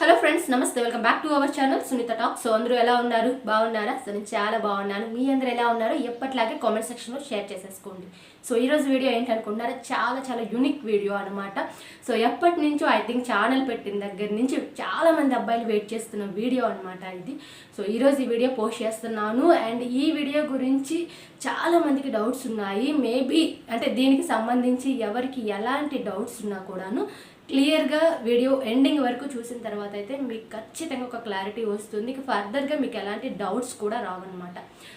Hello friends నమస్తే welcome back to our channel Sunitha talk so అందరూ ఎలా ఉన్నారు? బాగున్నారా? సో నేను చాలా బాగున్నాను. మీ అందరూ ఎలా ఉన్నారు ఎప్పట్లాగే కామెంట్ సెక్షన్లో షేర్ చేసేసుకోండి. సో ఈరోజు వీడియో ఏంటనుకుంటున్నారా? చాలా చాలా యూనిక్ వీడియో అనమాట సో ఎప్పటి నుంచో ఐ థింక్ ఛానల్ పెట్టిన దగ్గర నుంచి చాలామంది అబ్బాయిలు వెయిట్ చేస్తున్న వీడియో అనమాట ఇది. సో ఈరోజు ఈ వీడియో పోస్ట్ చేస్తున్నాను. అండ్ ఈ వీడియో గురించి చాలామందికి డౌట్స్ ఉన్నాయి. మేబీ అంటే దీనికి సంబంధించి ఎవరికి ఎలాంటి డౌట్స్ ఉన్నా కూడాను క్లియర్గా వీడియో ఎండింగ్ వరకు చూసిన తర్వాత అయితే మీకు ఖచ్చితంగా ఒక క్లారిటీ వస్తుంది. ఫర్దర్గా మీకు ఎలాంటి డౌట్స్ కూడా రావన్నమాట.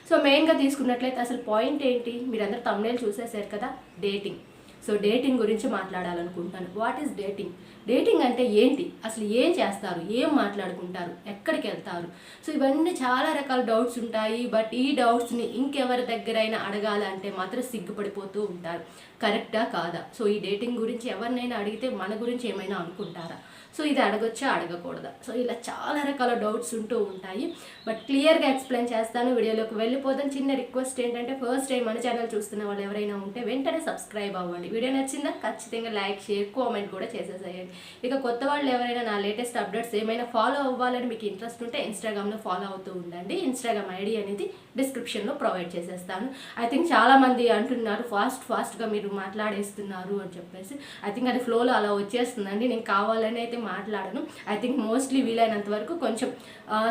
సో మెయిన్గా తీసుకున్నట్లయితే అసలు పాయింట్ ఏంటి? మీరందరూ తమిళ చూసేసారు కదా? డేటింగ్. సో డేటింగ్ గురించి మాట్లాడాలనుకుంటాను. వాట్ ఈస్ డేటింగ్ డేటింగ్ అంటే ఏంటి? అసలు ఏం చేస్తారు? ఏం మాట్లాడుకుంటారు? ఎక్కడికి వెళ్తారు? సో ఇవన్నీ చాలా రకాల డౌట్స్ ఉంటాయి. బట్ ఈ డౌట్స్ని ఇంకెవరి దగ్గరైనా అడగాలంటే మాత్రం సిగ్గుపడిపోతూ ఉంటారు. కరెక్టా కాదా? సో ఈ డేటింగ్ గురించి ఎవరినైనా అడిగితే మన గురించి ఏమైనా అనుకుంటారా? సో ఇది అడగొచ్చా? అడగకూడదా? సో ఇలా చాలా రకాల డౌట్స్ ఉంటూ ఉంటాయి. బట్ క్లియర్గా ఎక్స్ప్లెయిన్ చేస్తాను. వీడియోలోకి వెళ్ళిపోతాను చిన్న రిక్వెస్ట్ ఏంటంటే ఫస్ట్ టైం మన ఛానల్ చూస్తున్న వాళ్ళు ఎవరైనా ఉంటే వెంటనే సబ్స్క్రైబ్ అవ్వండి. వీడియో నచ్చిందా? ఖచ్చితంగా లైక్ షేర్ కామెంట్ కూడా చేసేసేయండి. ఇక కొత్త వాళ్ళు ఎవరైనా నా లేటెస్ట్ అప్డేట్స్ ఏమైనా ఫాలో అవ్వాలని మీకు ఇంట్రెస్ట్ ఉంటే ఇన్స్టాగ్రామ్లో ఫాలో అవుతూ ఉండండి. ఇన్స్టాగ్రామ్ ఐడి అనేది డిస్క్రిప్షన్లో ప్రొవైడ్ చేసేస్తాను. ఐ థింక్ చాలామంది అంటున్నారు ఫాస్ట్ ఫాస్ట్గా మీరు మాట్లాడేస్తున్నారు అని చెప్పేసి. ఐ థింక్ అది ఫ్లోలో అలా వచ్చేస్తుందండి. నేను కావాలని అయితే మాట్లాడను. ఐ థింక్ మోస్ట్లీ వీలైనంత వరకు కొంచెం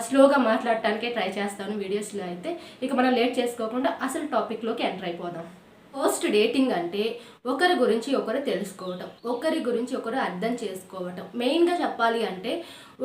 స్లోగా మాట్లాడటానికే ట్రై చేస్తాను వీడియోస్లో అయితే. ఇక మనం లేట్ చేసుకోకుండా అసలు టాపిక్లోకి ఎంటర్ అయిపోదాం. పోస్ట్ డేటింగ్ అంటే ఒకరి గురించి ఒకరు తెలుసుకోవటం ఒకరి గురించి ఒకరు అర్థం చేసుకోవటం. మెయిన్గా చెప్పాలి అంటే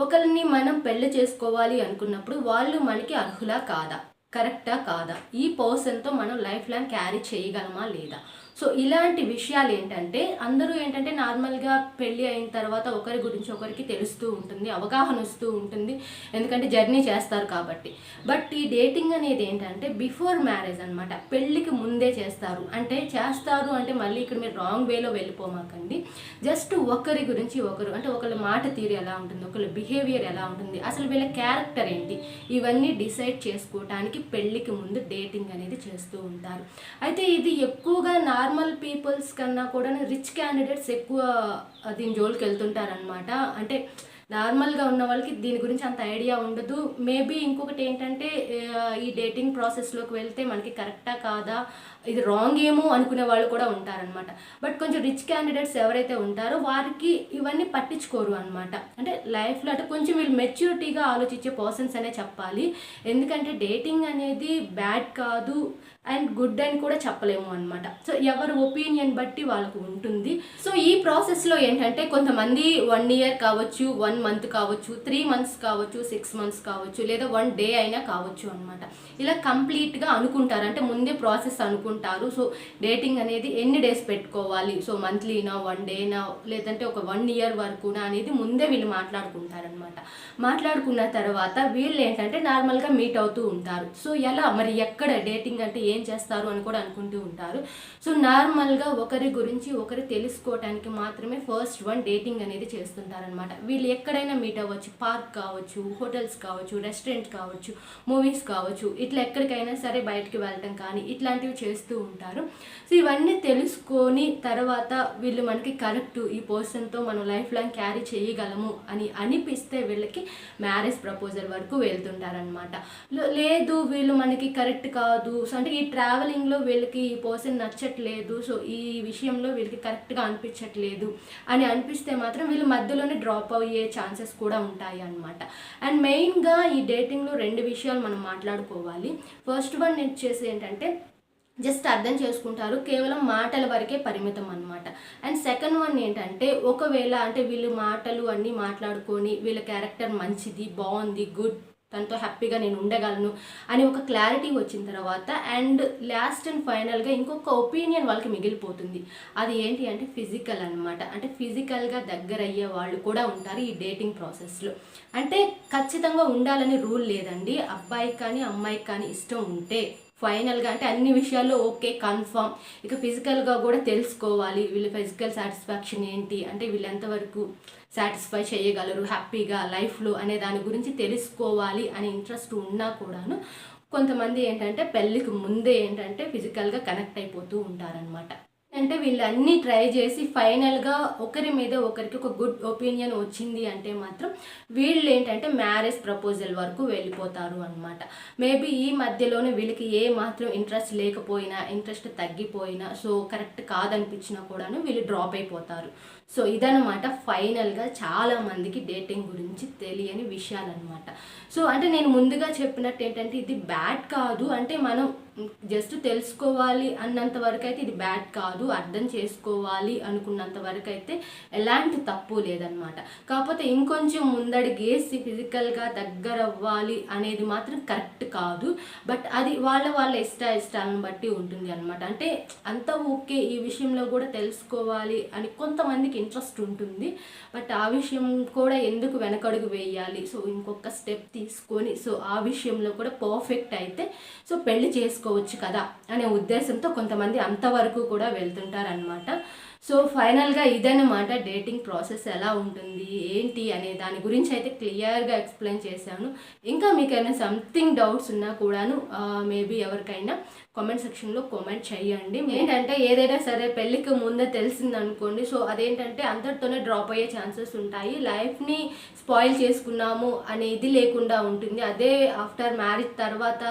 ఒకరిని మనం పెళ్ళి చేసుకోవాలి అనుకున్నప్పుడు వాళ్ళు మనకి అర్హులా కాదా? కరెక్టా కాదా? ఈ పర్సన్తో మనం లైఫ్ లాంగ్ క్యారీ చేయగలమా లేదా? సో ఇలాంటి విషయాలు ఏంటంటే అందరూ ఏంటంటే నార్మల్గా పెళ్ళి అయిన తర్వాత ఒకరి గురించి ఒకరికి తెలుస్తూ ఉంటుంది అవగాహన వస్తూ ఉంటుంది. ఎందుకంటే జర్నీ చేస్తారు కాబట్టి. బట్ ఈ డేటింగ్ అనేది ఏంటంటే బిఫోర్ మ్యారేజ్ అనమాట పెళ్ళికి ముందే చేస్తారు. అంటే చేస్తారు అంటే మళ్ళీ ఇక్కడ మీరు రాంగ్ వేలో వెళ్ళిపోమాకండి. జస్ట్ ఒకరి గురించి ఒకరు అంటే ఒకళ్ళ మాట తీరు ఎలా ఉంటుంది ఒకళ్ళ బిహేవియర్ ఎలా ఉంటుంది అసలు వీళ్ళ క్యారెక్టర్ ఏంటి ఇవన్నీ డిసైడ్ చేసుకోవటానికి పెళ్ళికి ముందు డేటింగ్ అనేది చేస్తూ ఉంటారు. అయితే ఇది ఎక్కువగా నార్మల్ పీపుల్స్ కన్నా కూడా రిచ్ క్యాండిడేట్స్ ఎక్కువ దీని జోలికి వెళ్తుంటారనమాట అంటే నార్మల్గా ఉన్న వాళ్ళకి దీని గురించి అంత ఐడియా ఉండదు. మేబీ ఇంకొకటి ఏంటంటే ఈ డేటింగ్ ప్రాసెస్లోకి వెళ్తే మనకి కరెక్టా కాదా ఇది రాంగ్ ఏమో అనుకునే వాళ్ళు కూడా ఉంటారనమాట బట్ కొంచెం రిచ్ క్యాండిడేట్స్ ఎవరైతే ఉంటారో వారికి ఇవన్నీ పట్టించుకోరు అనమాట అంటే లైఫ్లో అంటే కొంచెం వీళ్ళు మెచ్యూరిటీగా ఆలోచించే పర్సన్స్ అనే చెప్పాలి. ఎందుకంటే డేటింగ్ అనేది బ్యాడ్ కాదు అండ్ గుడ్ అని కూడా చెప్పలేము అనమాట సో ఎవరి ఒపీనియన్ బట్టి వాళ్ళకు ఉంటుంది. సో ఈ ప్రాసెస్లో ఏంటంటే కొంతమంది వన్ ఇయర్ కావచ్చు వన్ మంత్ కావచ్చు త్రీ మంత్స్ కావచ్చు సిక్స్ మంత్స్ కావచ్చు లేదా వన్ డే అయినా కావచ్చు అనమాట ఇలా కంప్లీట్గా అనుకుంటారు. అంటే ముందే ప్రాసెస్ అనుకుంటారు. సో డేటింగ్ అనేది ఎన్ని డేస్ పెట్టుకోవాలి? సో మంత్లీనా వన్ డేనా లేదంటే ఒక వన్ ఇయర్ వరకునా అనేది ముందే వీళ్ళు మాట్లాడుకుంటారనమాట మాట్లాడుకున్న తర్వాత వీళ్ళు ఏంటంటే నార్మల్గా మీట్ అవుతూ ఉంటారు. సో ఎలా? మరి ఎక్కడ డేటింగ్ అంటే ఏం చేస్తారు అని కూడా అనుకుంటూ ఉంటారు. సో నార్మల్గా ఒకరి గురించి ఒకరు తెలుసుకోవటానికి మాత్రమే ఫస్ట్ వన్ డేటింగ్ అనేది చేస్తుంటారనమాట వీళ్ళు ఎక్కడైనా మీట్ అవ్వచ్చు. పార్క్ కావచ్చు హోటల్స్ కావచ్చు రెస్టారెంట్ కావచ్చు మూవీస్ కావచ్చు. ఇట్లా ఎక్కడికైనా సరే బయటికి వెళ్ళటం కానీ ఇట్లాంటివి చేస్తూ ఉంటారు. సో ఇవన్నీ తెలుసుకొని తర్వాత వీళ్ళు మనకి కరెక్ట్ ఈ పర్సన్తో మనం లైఫ్ లాంగ్ క్యారీ చేయగలము అని అనిపిస్తే వీళ్ళకి మ్యారేజ్ ప్రపోజల్ వరకు వెళ్తుంటారనమాట లేదు వీళ్ళు మనకి కరెక్ట్ కాదు. సో అంటే ఈ ట్రావెలింగ్లో వీళ్ళకి ఈ పర్సన్ నచ్చట్లేదు. సో ఈ విషయంలో వీళ్ళకి కరెక్ట్గా అనిపించట్లేదు అని అనిపిస్తే మాత్రం వీళ్ళు మధ్యలోనే డ్రాప్ అయ్యే ఛాన్సెస్ కూడా ఉంటాయి అన్నమాట. అండ్ మెయిన్గా ఈ డేటింగ్లో రెండు విషయాలు మనం మాట్లాడుకోవాలి. ఫస్ట్ వన్ వచ్చేసి ఏంటంటే జస్ట్ అర్థం చేసుకుంటారు కేవలం మాటల వరకే పరిమితం అనమాట అండ్ సెకండ్ వన్ ఏంటంటే ఒకవేళ అంటే వీళ్ళు మాటలు అన్నీ మాట్లాడుకొని వీళ్ళ క్యారెక్టర్ మంచిది బాగుంది గుడ్ తనతో హ్యాపీగా నేను ఉండగలను అని ఒక క్లారిటీ వచ్చిన తర్వాత అండ్ లాస్ట్ అండ్ ఫైనల్గా ఇంకొక ఒపీనియన్ వాళ్ళకి మిగిలిపోతుంది. అది ఏంటి అంటే ఫిజికల్ అన్నమాట. అంటే ఫిజికల్గా దగ్గర అయ్యే వాళ్ళు కూడా ఉంటారు ఈ డేటింగ్ ప్రాసెస్లో. అంటే ఖచ్చితంగా ఉండాలని రూల్ లేదండి. అబ్బాయికి కానీ అమ్మాయికి కానీ ఇష్టం ఉంటే ఫైనల్గా అంటే అన్ని విషయాల్లో ఓకే కన్ఫర్మ్. ఇక ఫిజికల్గా కూడా తెలుసుకోవాలి. వీళ్ళ ఫిజికల్ సాటిస్ఫాక్షన్ ఏంటి? అంటే వీళ్ళు ఎంతవరకు సాటిస్ఫై చేయగలరు? హ్యాపీగా లైఫ్లో అనే దాని గురించి తెలుసుకోవాలి అనే ఇంట్రెస్ట్ ఉన్నా కూడాను కొంతమంది ఏంటంటే పెళ్ళికి ముందే ఏంటంటే ఫిజికల్గా కనెక్ట్ అయిపోతూ ఉంటారనమాట అంటే వీళ్ళు ట్రై చేసి ఫైనల్గా ఒకరి మీద ఒకరికి ఒక గుడ్ ఒపీనియన్ వచ్చింది అంటే మాత్రం వీళ్ళు ఏంటంటే మ్యారేజ్ ప్రపోజల్ వరకు వెళ్ళిపోతారు అనమాట మేబీ ఈ మధ్యలోనే వీళ్ళకి ఏ మాత్రం ఇంట్రెస్ట్ లేకపోయినా ఇంట్రెస్ట్ తగ్గిపోయినా సో కరెక్ట్ కాదనిపించినా కూడాను వీళ్ళు డ్రాప్ అయిపోతారు. సో ఇదనమాట ఫైనల్గా చాలా మందికి డేటింగ్ గురించి తెలియని విషయాలన్నమాట. సో అంటే నేను ముందుగా చెప్పినట్టు ఏంటంటే ఇది బ్యాడ్ కాదు. అంటే మనం జస్ట్ తెలుసుకోవాలి అన్నంత వరకు అయితే ఇది బ్యాడ్ కాదు అర్థం చేసుకోవాలి అనుకున్నంత వరకు అయితే ఎలాంటి తప్పు లేదనమాట కాకపోతే ఇంకొంచెం ముందడిగేసి ఫిజికల్గా దగ్గర అవ్వాలి అనేది మాత్రం కరెక్ట్ కాదు. బట్ అది వాళ్ళ వాళ్ళ ఇష్ట ఇష్టాలను బట్టి ఉంటుంది అనమాట అంటే అంత ఓకే ఈ విషయంలో కూడా తెలుసుకోవాలి అని కొంతమందికి ఇంట్రెస్ట్ ఉంటుంది. బట్ ఆ విషయం కూడా ఎందుకు వెనకడుగు వేయాలి? సో ఇంకొక స్టెప్ తీసుకొని సో ఆ విషయంలో కూడా పర్ఫెక్ట్ అయితే సో పెళ్ళి చేసుకోవచ్చు కదా అనే ఉద్దేశంతో కొంతమంది అంతవరకు కూడా వెళ్తుంటారనమాట సో ఫైనల్గా ఇదన్నమాట డేటింగ్ ప్రాసెస్ ఎలా ఉంటుంది ఏంటి అనే దాని గురించి అయితే క్లియర్గా ఎక్స్ప్లెయిన్ చేశాను. ఇంకా మీకైనా సంథింగ్ డౌట్స్ ఉన్నా కూడాను మేబీ ఎవరికైనా కామెంట్ సెక్షన్లో కామెంట్ చేయండి. ఏంటంటే ఏదైనా సరే పెళ్ళికి ముందే తెలిసింది అనుకోండి సో అదేంటంటే అందరితోనే డ్రాప్ అయ్యే ఛాన్సెస్ ఉంటాయి. లైఫ్ని స్పాయిల్ చేసుకున్నాము అనేది లేకుండా ఉంటుంది. అదే ఆఫ్టర్ మ్యారేజ్ తర్వాత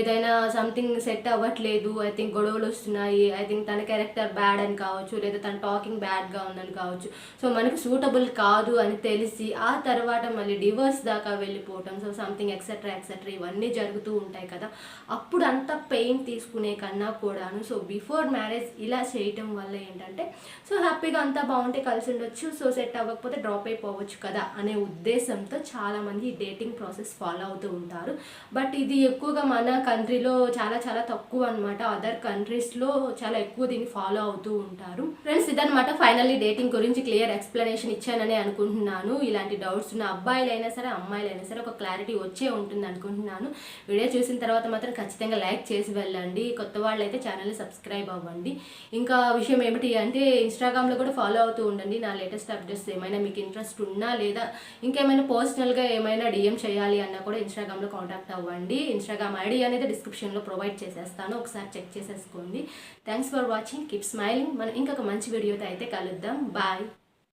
ఏదైనా సంథింగ్ సెట్ అవ్వట్లేదు. ఐ థింక్ గొడవలు వస్తున్నాయి. ఐ థింక్ తన క్యారెక్టర్ బ్యాడ్ అని కావచ్చు లేదా తన టాకింగ్ బ్యాడ్గా ఉందని కావచ్చు. సో మనకు సూటబుల్ కాదు అని తెలిసి ఆ తర్వాత మళ్ళీ డివోర్స్ దాకా వెళ్ళిపోవటం సో సంథింగ్ ఎక్సెట్రా ఎక్సెట్రా ఇవన్నీ జరుగుతూ ఉంటాయి కదా. అప్పుడు అంత పెయిన్ తీసుకునే కన్నా కూడాను సో బిఫోర్ మ్యారేజ్ ఇలా చేయటం వల్ల ఏంటంటే సో హ్యాపీగా అంతా బాగుంటే కలిసి ఉండొచ్చు సో సెట్ అవ్వకపోతే డ్రాప్ అయిపోవచ్చు కదా అనే ఉద్దేశంతో చాలామంది ఈ డేటింగ్ ప్రాసెస్ ఫాలో అవుతూ ఉంటారు. బట్ ఇది ఎక్కువగా మన కంట్రీలో చాలా చాలా తక్కువ అనమాట అదర్ కంట్రీస్లో చాలా ఎక్కువ దీన్ని ఫాలో అవుతూ ఉంటారు. ఫ్రెండ్స్ ఇదనమాట ఫైనల్లీ డేటింగ్ గురించి క్లియర్ ఎక్స్ప్లెనేషన్ ఇచ్చానని అనుకుంటున్నాను. ఇలాంటి డౌట్స్ ఉన్న అబ్బాయిలైనా సరే అమ్మాయిలైనా సరే ఒక క్లారిటీ వచ్చే ఉంటుంది అనుకుంటున్నాను. వీడియో చూసిన తర్వాత మాత్రం ఖచ్చితంగా లైక్ చేసి వెళ్ళండి. కొత్త వాళ్ళైతే ఛానల్ని సబ్స్క్రైబ్ అవ్వండి. ఇంకా విషయం ఏమిటి అంటే ఇన్స్టాగ్రామ్లో కూడా ఫాలో అవుతూ ఉండండి. నా లేటెస్ట్ అప్డేట్స్ ఏమైనా మీకు ఇంట్రెస్ట్ ఉన్నా లేదా ఇంకేమైనా పర్సనల్గా ఏమైనా డిఎం చేయాలి అన్నా కూడా ఇన్స్టాగ్రామ్లో కాంటాక్ట్ అవ్వండి. ఇన్స్టాగ్రామ్ ఐడి అనేది డిస్క్రిప్షన్లో ప్రొవైడ్ చేసేస్తాను. ఒకసారి చెక్ చేసేసుకోండి. Thanks for watching keep smiling మనం ఇంకొక మంచి వీడియోతో అయితే కలుద్దాం. బాయ్.